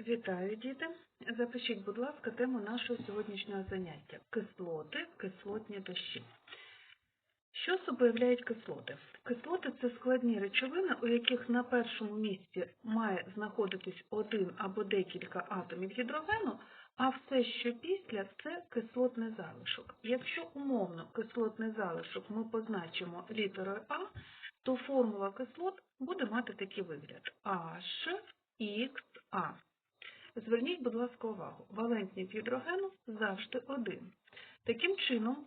Вітаю, діти! Запишіть, будь ласка, тему нашого сьогоднішнього заняття кислоти, кислотні дощі. Що собою являють кислоти? Кислоти це складні речовини, у яких на першому місці має знаходитись один або декілька атомів гідрогену, а все, що після, це кислотний залишок. Якщо умовно кислотний залишок ми позначимо літерою А, то формула кислот буде мати такий вигляд H, XA. Зверніть, будь ласка, увагу, валентність гідрогену завжди один. Таким чином,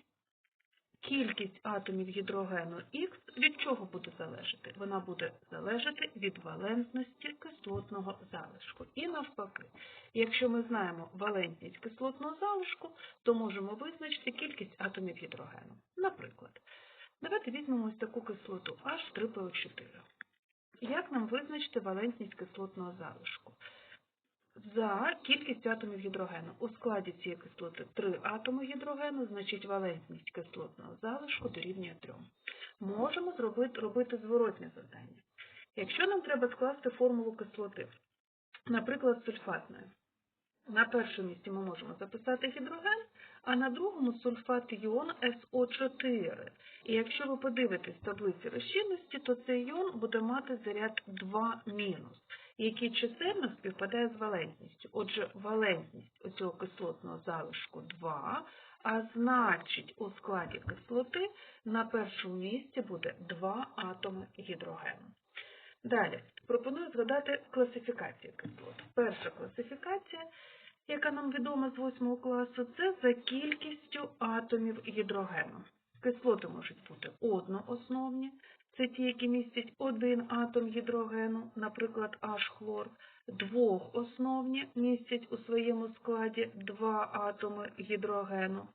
кількість атомів гідрогену Х від чого буде залежати? Вона буде залежати від валентності кислотного залишку. І навпаки, якщо ми знаємо валентність кислотного залишку, то можемо визначити кількість атомів гідрогену. Наприклад, давайте візьмемо ось таку кислоту H3PO4. Як нам визначити валентність кислотного залишку? За кількістю атомів гідрогену. У складі цієї кислоти 3 атоми гідрогену, значить валентність кислотного залишку дорівнює 3. Можемо зробити, робити зворотне завдання. Якщо нам треба скласти формулу кислоти, наприклад, сульфатної, на першому місці ми можемо записати гідроген, а на другому сульфат іон СО4. І якщо ви подивитесь таблиці розчинності, то цей іон буде мати заряд 2 мінус, який чисельно співпадає з валентністю. Отже, валентність оцього кислотного залишку 2, а значить у складі кислоти на першому місці буде 2 атоми гідрогену. Далі, пропоную згадати класифікацію кислот. Перша класифікація, яка нам відома з 8 класу, це за кількістю атомів гідрогену. Кислоти можуть бути одноосновні, це ті, які містять один атом гідрогену, наприклад, H-хлор, двохосновні, містять у своєму складі два атоми гідрогену,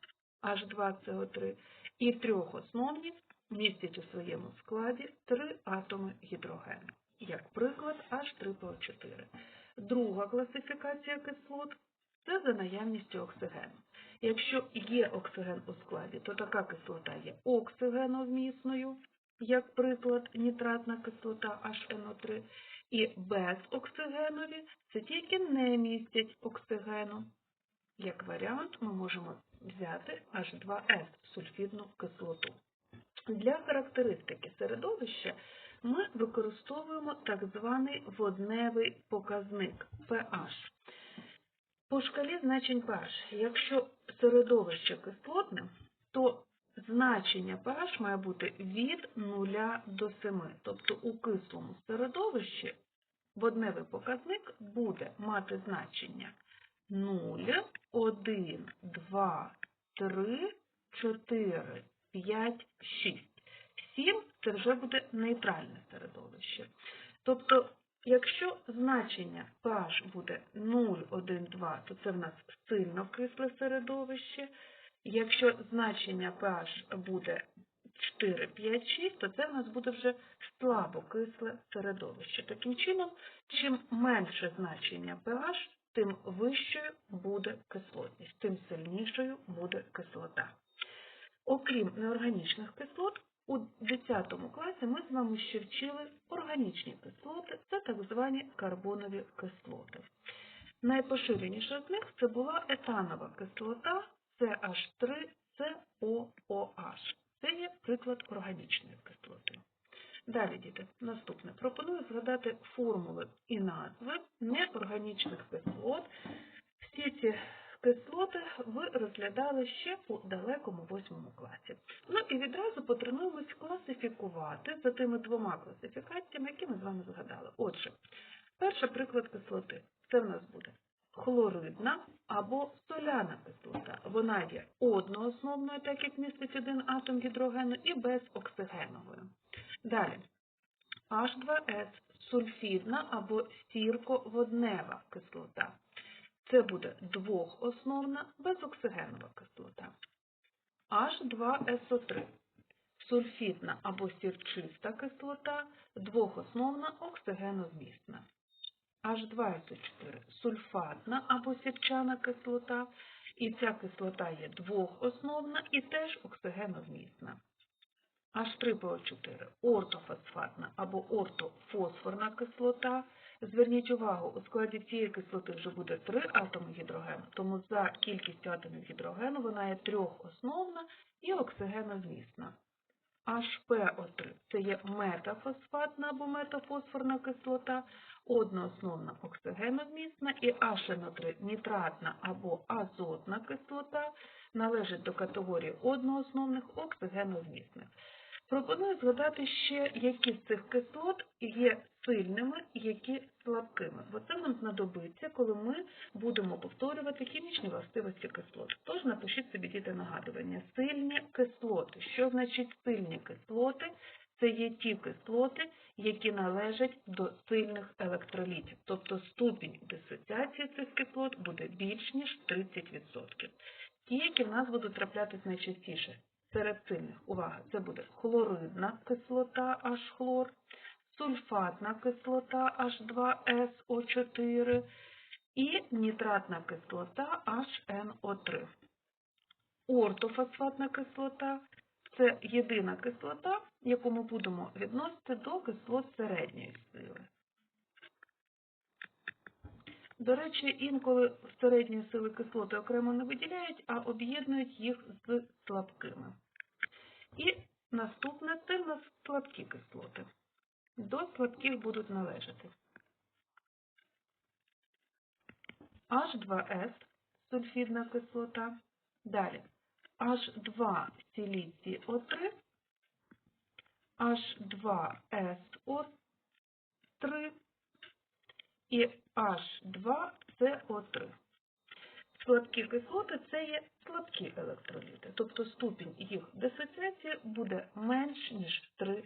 H2CO3, і трьохосновні містять у своєму складі три атоми гідрогену, як приклад H3PO4. Друга класифікація кислот це за наявністю оксигену. Якщо є оксиген у складі, то така кислота є оксигеновмісною, як приклад нітратна кислота HNO3, і безоксигенові це ті, які не містять оксигену. Як варіант ми можемо взяти H2S сульфідну кислоту. Для характеристики середовища ми використовуємо так званий водневий показник pH. По шкалі значень pH, якщо середовище кислотне, то значення pH має бути від 0 до 7. Тобто у кислому середовищі водневий показник буде мати значення 0, 1, 2, 3, 4, 5, 6. 7 це вже буде нейтральне середовище. Тобто, якщо значення pH буде 0, 1, 2, то це в нас сильно кисле середовище. Якщо значення pH буде 4, 5, 6, то це в нас буде вже слабокисле середовище. Таким чином, чим менше значення pH, тим вищою буде кислотність, тим сильнішою буде кислота. Окрім неорганічних кислот, у 10 класі ми з вами ще вчили органічні кислоти, це так звані карбонові кислоти. Найпоширеніша з них це була етанова кислота CH3COOH. Це є приклад органічної кислоти. Далі, діти, наступне. Пропоную згадати формули і назви неорганічних кислот. Всі ці кислоти ви розглядали ще у далекому восьмому класі. Ну і відразу потренуємось класифікувати за тими двома класифікаціями, які ми з вами згадали. Отже, перший приклад кислоти. Це в нас буде хлоридна або соляна кислота. Вона є одноосновною, так як містить один атом гідрогену, і безоксигеновою. Далі. H2S сульфідна або сірководнева кислота. Це буде двохосновна безоксигенова кислота. H2SO3 сульфідна або сірчиста кислота, двохосновна оксигеновмісна. H2SO4 сульфатна або сірчана кислота, і ця кислота є двохосновна і теж оксигеновмісна. H3PO4 ортофосфатна або ортофосфорна кислота, Зверніть увагу, у складі цієї кислоти вже буде три атоми гідрогену, тому за кількістю атомів гідрогену вона є трьохосновна і оксигеновмісна. HPO3 це є метафосфатна або метафосфорна кислота, одноосновна оксигеновмісна і HNO3 або азотна кислота належить до категорії одноосновних оксигеновмісних. Пропоную згадати ще, які з цих кислот є сильними, які слабкими, бо це нам знадобиться, коли ми будемо повторювати хімічні властивості кислот. Тож напишіть собі діти нагадування. Сильні кислоти. Що значить сильні кислоти? Це є ті кислоти, які належать до сильних електролітів, тобто ступінь дисоціації цих кислот буде більш ніж 30%. Ті, які в нас будуть траплятись найчастіше серед сильних, увага, це буде хлоридна кислота H-хлор, сульфатна кислота H2SO4 і нітратна кислота HNO3. Ортофосфатна кислота це єдина кислота, яку ми будемо відносити до кислот середньої сили. До речі, інколи середньої сили кислоти окремо не виділяють, а об'єднують їх з слабкими. І наступне це в нас слабкі кислоти. До слабких будуть належати H2S сульфідна кислота. Далі H2 силіцій О3, H2SO3 і H2CO3. Слабкі кислоти це є слабкі електроліти, тобто ступінь їх дисоціації буде менш ніж 3%.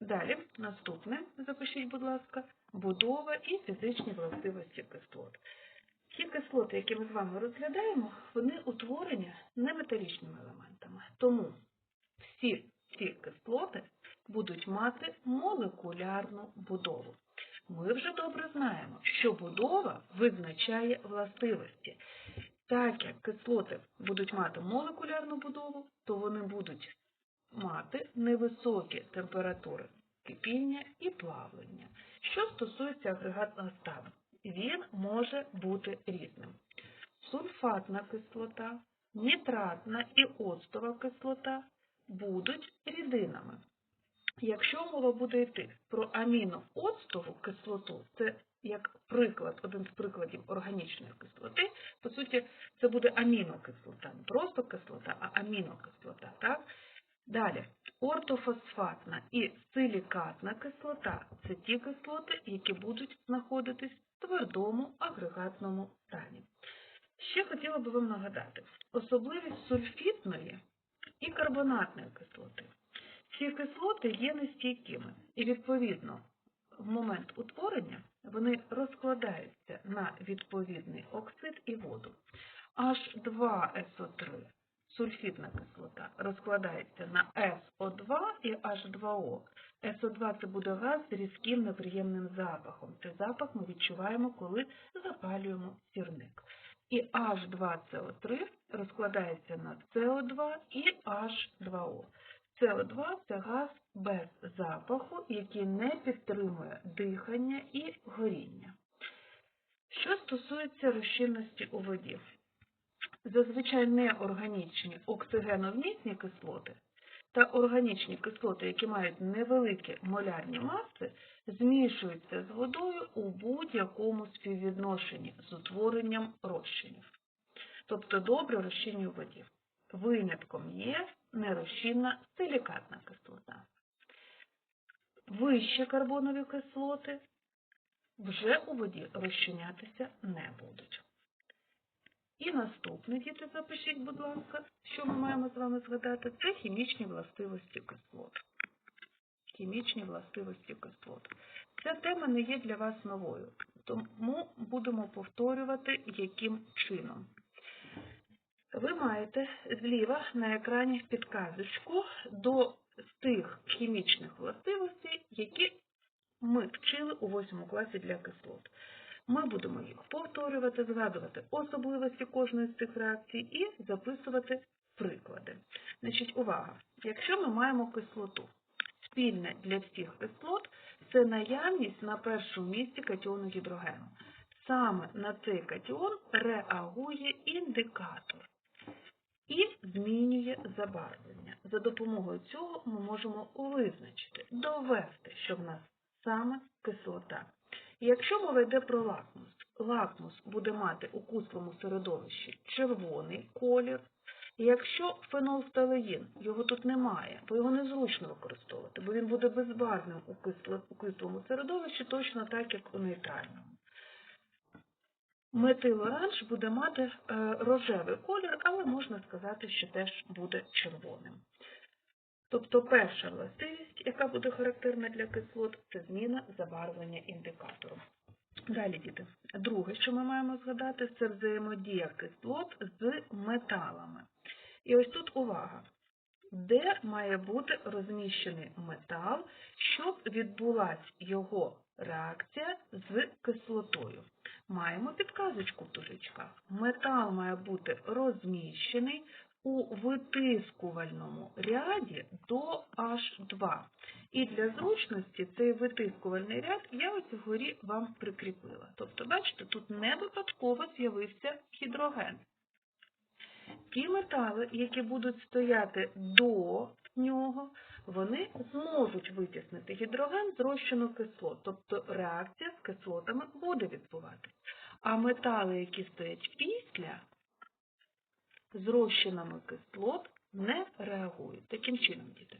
Далі, наступне, запишіть, будь ласка, будова і фізичні властивості кислот. Ті кислоти, які ми з вами розглядаємо, вони утворені неметалічними елементами. Тому всі ці кислоти будуть мати молекулярну будову. Ми вже добре знаємо, що будова визначає властивості. Так як кислоти будуть мати молекулярну будову, то вони будуть мати невисокі температури кипіння і плавлення. Що стосується агрегатного стану, він може бути різним. Сульфатна кислота, нітратна і оцтова кислота будуть рідинами. Якщо мова буде йти про амінооцтову кислоту, це як приклад, один з прикладів органічної кислоти, по суті, це буде амінокислота, не просто кислота, а амінокислота. Так? Далі, ортофосфатна і силікатна кислота це ті кислоти, які будуть знаходитись в твердому агрегатному стані. Ще хотіла би вам нагадати, особливість сульфітної і карбонатної кислоти. Ці кислоти є нестійкими і, відповідно, в момент утворення вони розкладаються на відповідний оксид і воду. H2SO3 сульфідна кислота розкладається на SO2 і H2O. SO2 це буде газ з різким неприємним запахом. Цей запах ми відчуваємо, коли запалюємо сірник. І H2CO3 розкладається на CO2 і H2O. СО2 це газ без запаху, який не підтримує дихання і горіння. Що стосується розчинності у воді, зазвичай неорганічні оксигеновмісні кислоти та органічні кислоти, які мають невеликі молярні маси, змішуються з водою у будь-якому співвідношенні з утворенням розчинів. Тобто добре розчинні у воді. Винятком є нерозчинна силікатна кислота. Вищі карбонові кислоти вже у воді розчинятися не будуть. І наступне, діти, запишіть, будь ласка, що ми маємо з вами згадати, це хімічні властивості кислот. Хімічні властивості кислот. Ця тема не є для вас новою, тому будемо повторювати, яким чином. Ви маєте зліва на екрані підказочку до тих хімічних властивостей, які ми вчили у 8 класі для кислот. Ми будемо їх повторювати, згадувати особливості кожної з цих реакцій і записувати приклади. Значить, увага! Якщо ми маємо кислоту, спільне для всіх кислот це наявність на першому місці катіону гідрогену. Саме на цей катіон реагує індикатор і змінює забарвлення. За допомогою цього ми можемо визначити, довести, що в нас саме кислота. Якщо мова йде про лакмус, лакмус буде мати у кислому середовищі червоний колір. Якщо фенолфталеїн, його тут немає, бо його незручно використовувати, бо він буде кисло, у кислому середовищі, точно так, як у нейтральному. Метилоранж буде мати е, рожевий колір, але можна сказати, що теж буде червоним. Тобто перша властивість, яка буде характерна для кислот, це зміна забарвлення індикатору. Далі, діти. Друге, що ми маємо згадати, це взаємодія кислот з металами. І ось тут увага. Де має бути розміщений метал, щоб відбулася його реакція з кислотою? Маємо підказочку в дужечках. Метал має бути розміщений у витискувальному ряді до H2. І для зручності цей витискувальний ряд я ось вгорі вам прикріпила. Тобто, бачите, тут не випадково з'явився гідроген. Ті метали, які будуть стояти до нього, вони зможуть витіснити гідроген з розчину кислот, тобто реакція з кислотами буде відбуватися. А метали, які стоять після, з кислот не реагують. Таким чином, діти.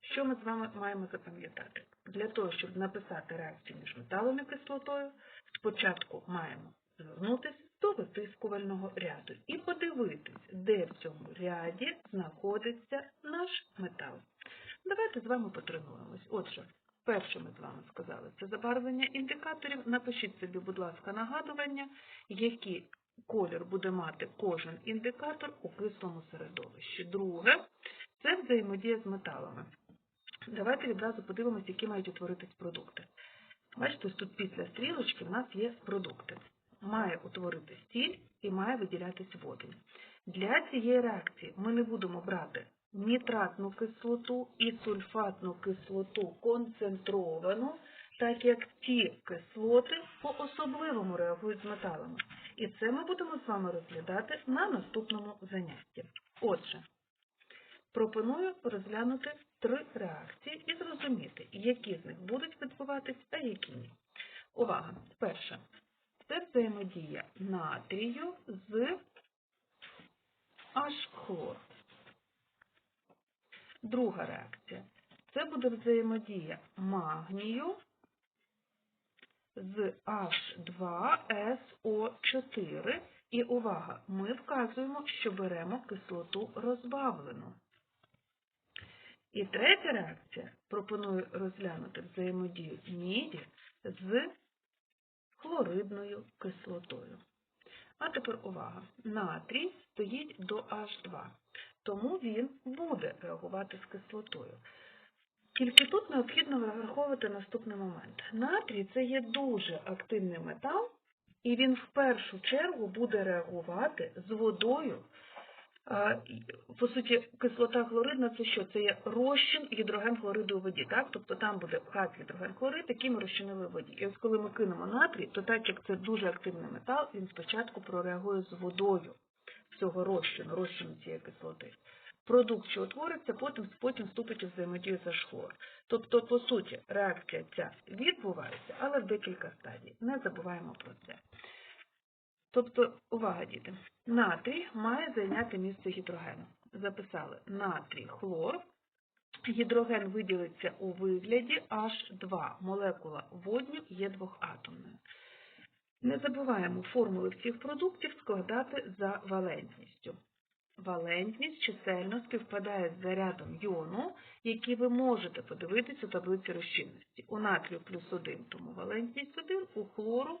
Що ми з вами маємо запам'ятати? Для того, щоб написати реакцію між металом і кислотою, спочатку маємо звернутися до витискувального ряду і подивитись, де в цьому ряді знаходиться наш метал. Давайте з вами потренуємось. Отже, перше ми з вами сказали, це забарвлення індикаторів. Напишіть собі, будь ласка, нагадування, які колір буде мати кожен індикатор у кислому середовищі. Друге, це взаємодія з металами. Давайте відразу подивимося, які мають утворитись продукти. Бачите, тут після стрілочки в нас є продукти. Має утворити стіль і має виділятись водень. Для цієї реакції ми не будемо брати нітратну кислоту і сульфатну кислоту концентровану, так як ті кислоти по-особливому реагують з металами. І це ми будемо з вами розглядати на наступному занятті. Отже, пропоную розглянути три реакції і зрозуміти, які з них будуть відбуватись, а які ні. Увага! Перша. Це взаємодія натрію з H-хлор. Друга реакція. Це буде взаємодія магнію з H2SO4. І увага, ми вказуємо, що беремо кислоту розбавлену. І третя реакція пропоную розглянути взаємодію міді з хлоридною кислотою. А тепер увага. Натрій стоїть до H2, тому він буде реагувати з кислотою. Тільки тут необхідно враховувати наступний момент. Натрій це є дуже активний метал, і він в першу чергу буде реагувати з водою. По суті, кислота хлоридна це що? Це є розчин гідроген хлориду у воді. так? Тобто там буде газ гідроген хлорид, який ми розчинили в воді. І ось коли ми кинемо натрій, то так як це дуже активний метал, він спочатку прореагує з водою цього розчину, розчину цієї кислоти. Продукт, що утвориться, потім, потім вступить у взаємодію за хлор. Тобто, по суті, реакція ця відбувається, але в декілька стадій. Не забуваємо про це. Тобто, увага, діти, натрій має зайняти місце гідрогену. Записали натрій хлор. Гідроген виділиться у вигляді H2. Молекула водню є двохатомною. Не забуваємо формули всіх продуктів складати за валентністю. Валентність чисельно співпадає з зарядом йону, який ви можете подивитися у таблиці розчинності. У натрію плюс 1, тому валентність 1, у хлору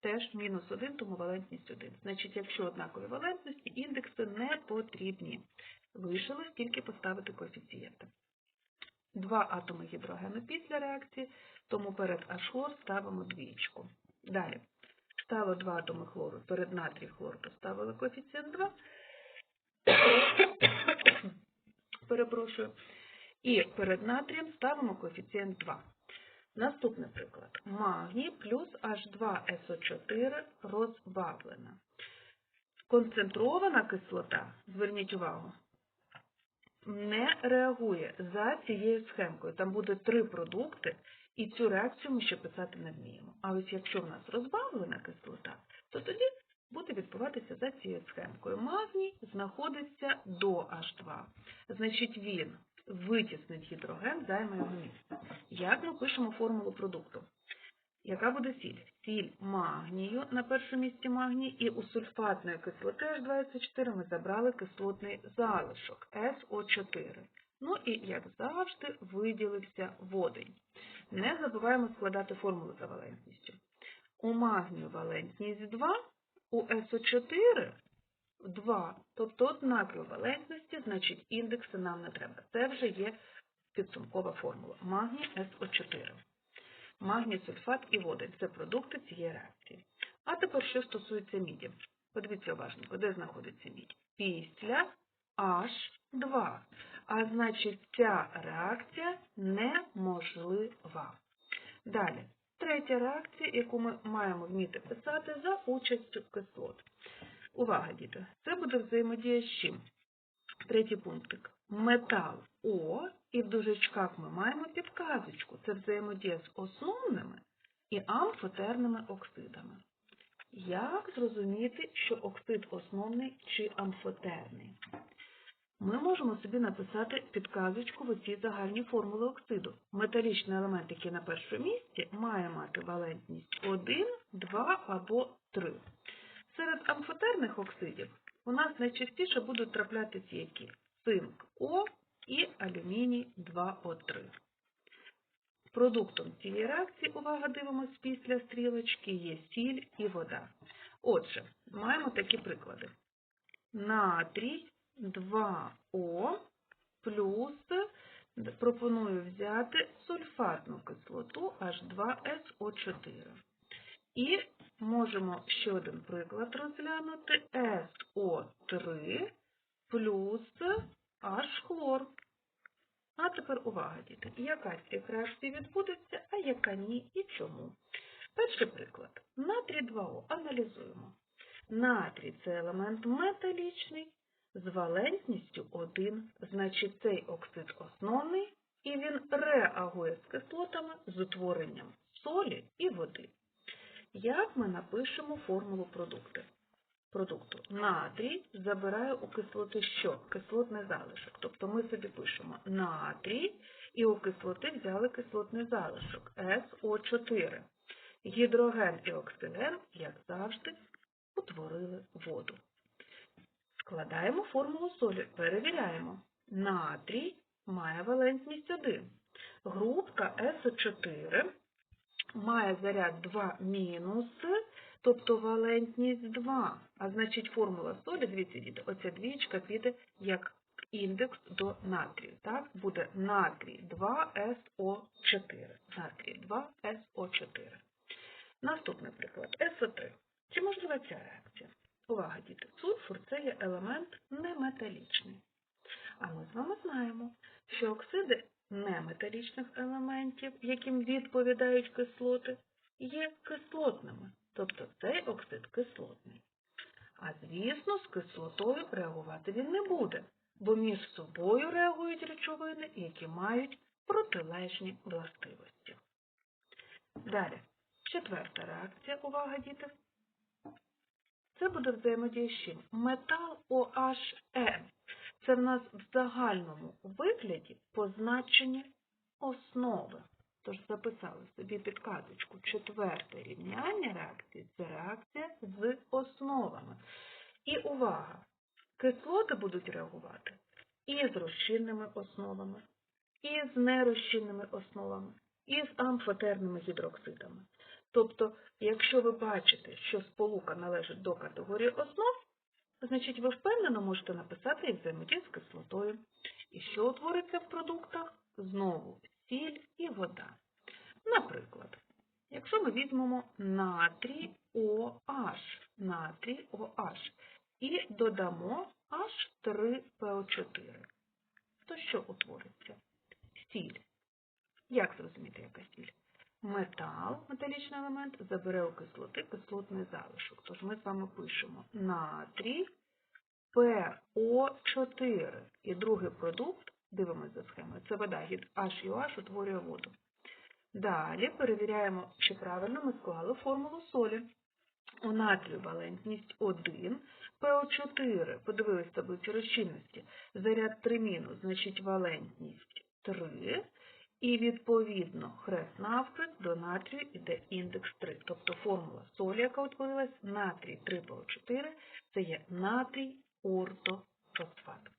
теж мінус 1, тому валентність 1. Значить, якщо однакові валентності, індекси не потрібні. Лишилось тільки поставити коефіцієнти. Два атоми гідрогену після реакції, тому перед H-хлор ставимо двічку. Далі. Стало два атоми хлору, перед натрій хлор поставили коефіцієнт 2. Перепрошую. І перед натрієм ставимо коефіцієнт 2. Наступний приклад. Магній плюс H2SO4 розбавлена. Концентрована кислота, зверніть увагу, не реагує за цією схемкою. Там буде три продукти, і цю реакцію ми ще писати не вміємо. А ось якщо в нас розбавлена кислота, то тоді буде відбуватися за цією схемкою. Магній знаходиться до H2. Значить, він витіснить гідроген, займе його місце. Як ми пишемо формулу продукту? Яка буде сіль? Сіль магнію на першому місці магній, і у сульфатної кислоти H2SO4 ми забрали кислотний залишок SO4. Ну і, як завжди, виділився водень. Не забуваємо складати формулу за валентністю. У магнію валентність 2, у СО4 2, тобто однакові валентності, значить індекси нам не треба. Це вже є підсумкова формула. Магній СО4. Магній, сульфат і водень – це продукти цієї реакції. А тепер, що стосується міді. Подивіться уважненько, де знаходиться мідь? Після H2. А значить, ця реакція неможлива. Далі, третя реакція, яку ми маємо вміти писати за участю кислот. Увага, діти! Це буде взаємодія з чим? Третій пунктик. Метал О, і в дужечках ми маємо підказочку. Це взаємодія з основними і амфотерними оксидами. Як зрозуміти, що оксид основний чи амфотерний? Ми можемо собі написати підказочку в оцій загальній формули оксиду. Металічний елемент, який на першому місці, має мати валентність 1, 2 або 3. Серед амфотерних оксидів у нас найчастіше будуть траплятися які? Цинк О і алюміній 2О3. Продуктом цієї реакції, увага, дивимось після стрілочки, є сіль і вода. Отже, маємо такі приклади. Натрій 2О плюс пропоную взяти сульфатну кислоту H2SO4. І можемо ще один приклад розглянути SO3 плюс H-хлор. А тепер увага, діти, яка з цих відбудеться, а яка ні і чому. Перший приклад. Натрій 2О. Аналізуємо. Натрій – це елемент металічний з валентністю 1, значить цей оксид основний, і він реагує з кислотами з утворенням солі і води. Як ми напишемо формулу продукту? продукту? Натрій забирає у кислоти що? Кислотний залишок. Тобто ми собі пишемо натрій, і у кислоти взяли кислотний залишок СО4. Гідроген і оксиген, як завжди, утворили воду. Складаємо формулу солі, перевіряємо. Натрій має валентність 1. Групка СО4 має заряд 2 мінус, тобто валентність 2. А значить формула солі, дивіться, оця двічка піде як індекс до натрію. Так, буде натрій 2СО4. Натрій 2СО4. Наступний приклад. СО3. Чи можлива ця реакція? Увага, діти, сульфур це є елемент неметалічний. А ми з вами знаємо, що оксиди неметалічних елементів, яким відповідають кислоти, є кислотними, тобто цей оксид кислотний. А звісно, з кислотою реагувати він не буде, бо між собою реагують речовини, які мають протилежні властивості. Далі, четверта реакція, увага, діти. Це буде взаємодія з чим? Метал OHN. Це в нас в загальному вигляді позначення основи. Тож записали собі підказочку. Четверте рівняння реакції це реакція з основами. І увага! Кислоти будуть реагувати і з розчинними основами, і з нерозчинними основами, і з амфотерними гідроксидами. Тобто, якщо ви бачите, що сполука належить до категорії основ, значить ви впевнено можете написати і взаємодію з кислотою. І що утвориться в продуктах? Знову сіль і вода. Наприклад, якщо ми візьмемо натрій OH, натрій OH і додамо H3PO4, то що утвориться? Сіль. Як зрозуміти, яка сіль? Метал, металічний елемент, забере у кислоти кислотний залишок. Тож ми з вами пишемо натрій ПО4. І другий продукт, дивимося за схемою, це вода від H і OH утворює воду. Далі перевіряємо, чи правильно ми склали формулу солі. У натрію валентність 1, ПО4, подивились таблицю розчинності, заряд 3 мінус, значить валентність 3, і відповідно хрест навхрест до натрію йде індекс 3. Тобто формула солі, яка утворилась, натрій 3 ПО4, це є натрій ортофосфат.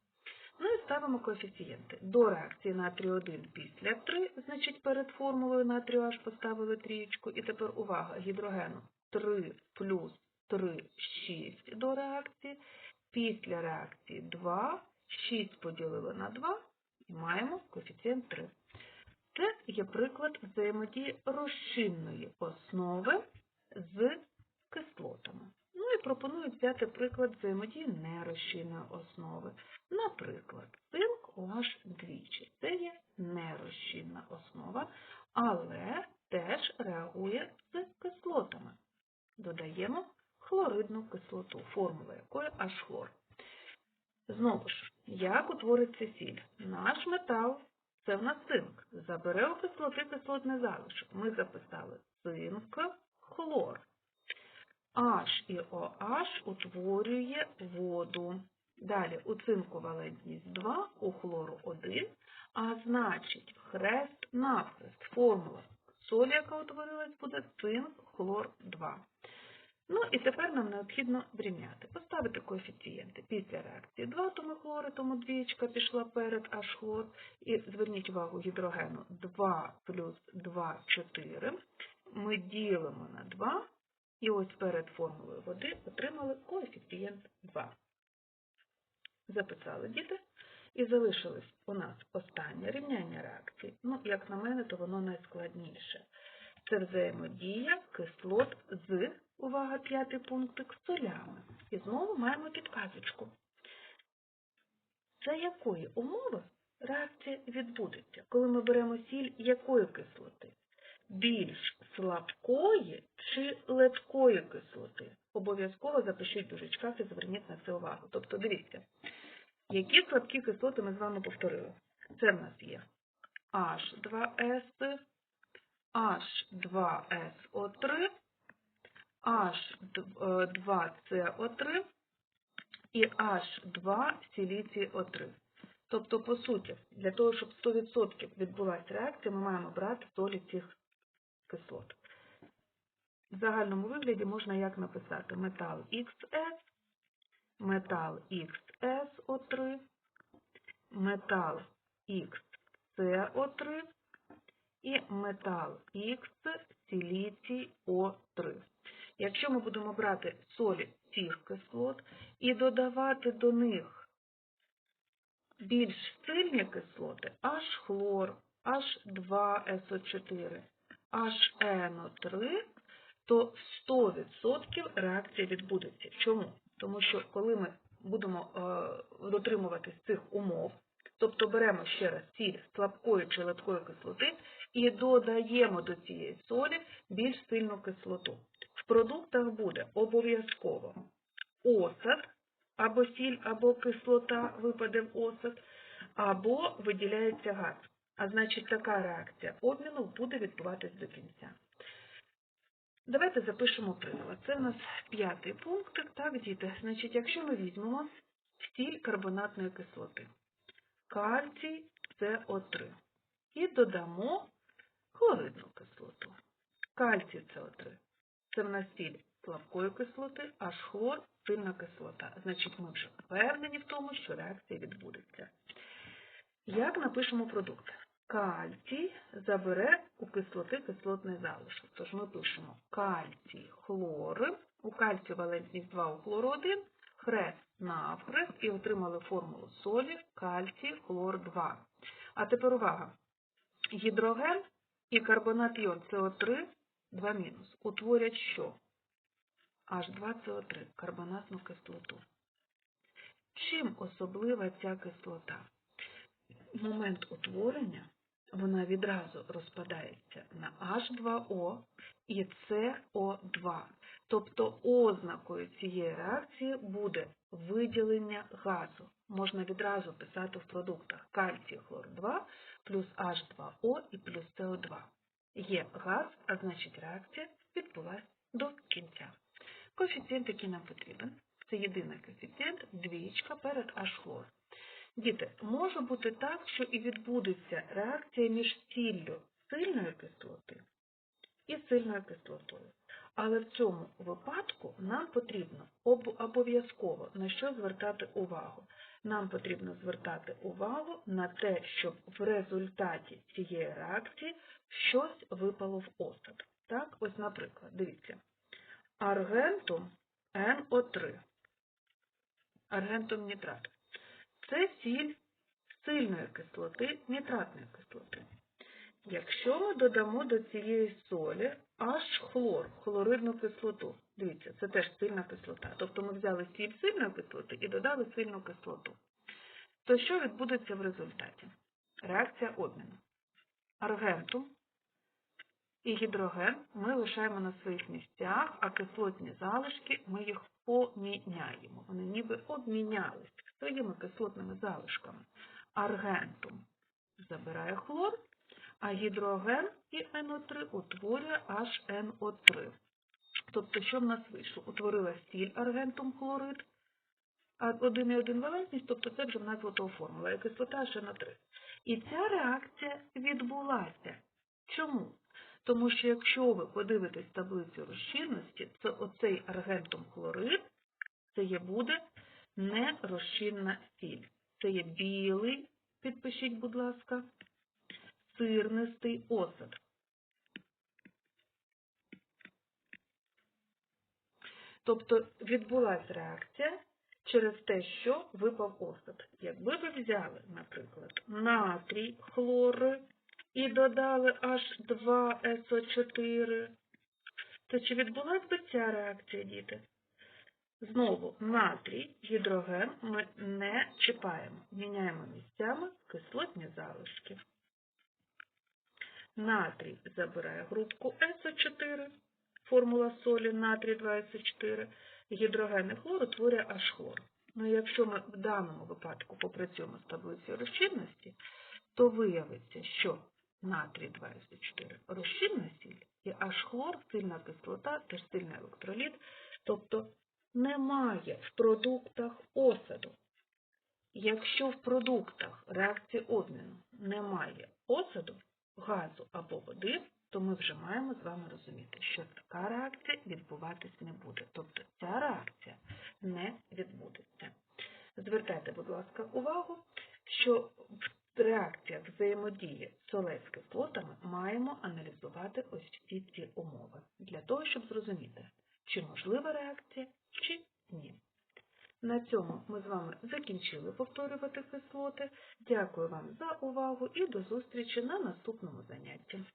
Ну і ставимо коефіцієнти. До реакції натрій 1 після 3, значить перед формулою натрію H поставили трієчку. І тепер увага, гідрогену 3 плюс 3, 6 до реакції. Після реакції 2, 6 поділили на 2 і маємо коефіцієнт 3. Це є приклад взаємодії розчинної основи з кислотами. Ну і пропоную взяти приклад взаємодії нерозчинної основи. Наприклад, цинк OH двічі. Це є нерозчинна основа, але теж реагує з кислотами. Додаємо хлоридну кислоту, формула якої H-хлор. Знову ж, як утвориться сіль? Наш метал це в нас цинк. Забере у кислоти кислотний залишок. Ми записали цинк, хлор. H і OH утворює воду. Далі у цинку валентність 2, у хлору 1, а значить хрест навхрест. Формула солі, яка утворилась, буде цинк, хлор 2. Ну і тепер нам необхідно врівняти. Поставити коефіцієнти. Після реакції 2 атоми хлору, тому двічка пішла перед аж хлор. І зверніть увагу гідрогену 2 плюс 2, 4. Ми ділимо на 2. І ось перед формулою води отримали коефіцієнт 2. Записали діти. І залишилось у нас останнє рівняння реакції. Ну, як на мене, то воно найскладніше. Це взаємодія кислот з, увага, п'ятий пунктик, з солями. І знову маємо підказочку. За якої умови реакція відбудеться, коли ми беремо сіль якої кислоти? Більш слабкої чи легкої кислоти? Обов'язково запишіть дужечках і зверніть на це увагу. Тобто, дивіться, які слабкі кислоти ми з вами повторили. Це в нас є H2S, H2SO3, H2CO3 і H2 сіліцій О3. Тобто, по суті, для того, щоб 100% відбулася реакція, ми маємо брати солі цих кислот. В загальному вигляді можна як написати метал XS, метал XSO3, метал XCO3 і метал X силіцій О3. Якщо ми будемо брати солі цих кислот і додавати до них більш сильні кислоти, аж хлор, H2SO4, HNO3, то 100% реакція відбудеться. Чому? Тому що коли ми будемо е, дотримуватись цих умов, тобто беремо ще раз сіль слабкої чи легкої кислоти і додаємо до цієї солі більш сильну кислоту. Продуктах буде обов'язково осад, або сіль, або кислота випаде в осад, або виділяється газ. А значить, така реакція обміну буде відбуватись до кінця. Давайте запишемо приклад. Це у нас п'ятий пункт. Так, діти. Значить, якщо ми візьмемо сіль карбонатної кислоти, кальцій СО3 і додамо хлоридну кислоту. Кальцій СО3. Це в нас сіль слабкої кислоти, аж хлор сильна кислота. Значить, ми вже впевнені в тому, що реакція відбудеться. Як напишемо продукт? Кальцій забере у кислоти кислотний залишок. Тож ми пишемо кальцій хлор, у кальцію валентність 2 у хлору 1, хрест навхрест і отримали формулу солі кальцій хлор 2. А тепер увага. Гідроген і карбонат іон СО3 2 мінус. Утворять що? H2CO3 карбонатну кислоту. Чим особлива ця кислота? В Момент утворення вона відразу розпадається на H2O і CO2. Тобто ознакою цієї реакції буде виділення газу. Можна відразу писати в продуктах кальцій хлор 2 плюс H2O і плюс СО2. Є газ, а значить реакція відбулася до кінця. Коефіцієнт, який нам потрібен, це єдиний коефіцієнт, двічка перед H-хлор. Діти, може бути так, що і відбудеться реакція між сіллю сильної кислоти і сильною кислотою. Але в цьому випадку нам потрібно обов'язково на що звертати увагу. Нам потрібно звертати увагу на те, щоб в результаті цієї реакції щось випало в осад. Так, ось, наприклад, дивіться, аргентум НО3, аргентум нітрат. Це сіль сильної кислоти, нітратної кислоти. Якщо ми додамо до цієї солі аж хлор, хлоридну кислоту, дивіться, це теж сильна кислота. Тобто ми взяли сіль сильної кислоти і додали сильну кислоту. То що відбудеться в результаті? Реакція обміну. Аргентум і гідроген ми лишаємо на своїх місцях, а кислотні залишки ми їх поміняємо. Вони ніби обмінялись своїми кислотними залишками. Аргентум забирає хлор, а гідроген і НО3 утворює HNO3. Тобто, що в нас вийшло? Утворила сіль аргентум хлорид, а 1,1 валентність, тобто це вже в нас готова формула, і кислота HNO3. І ця реакція відбулася. Чому? Тому що якщо ви подивитесь таблицю розчинності, то оцей аргентум хлорид, це є буде нерозчинна сіль. Це є білий, підпишіть, будь ласка, сирнистий осад. Тобто відбулася реакція через те, що випав осад. Якби ви взяли, наприклад, натрій хлори і додали H2SO4, то чи відбулася би ця реакція, діти? Знову натрій, гідроген ми не чіпаємо. Міняємо місцями кислотні залишки. Натрій забирає групку СО4, формула солі натрій 2СО4, гідроген і хлор утворює аж хлор. Ну, якщо ми в даному випадку попрацюємо з таблицею розчинності, то виявиться, що натрій 2СО4 розчинна сіль і аж хлор, сильна кислота, теж сильний електроліт, тобто немає в продуктах осаду. Якщо в продуктах реакції обміну немає осаду, газу або води, то ми вже маємо з вами розуміти, що така реакція відбуватись не буде. Тобто ця реакція не відбудеться. Звертайте, будь ласка, увагу, що в реакціях взаємодії з кислотами маємо аналізувати ось всі ці умови, для того, щоб зрозуміти, чи можлива реакція, чи ні. На цьому ми з вами закінчили повторювати кислоти. Дякую вам за увагу і до зустрічі на наступному занятті.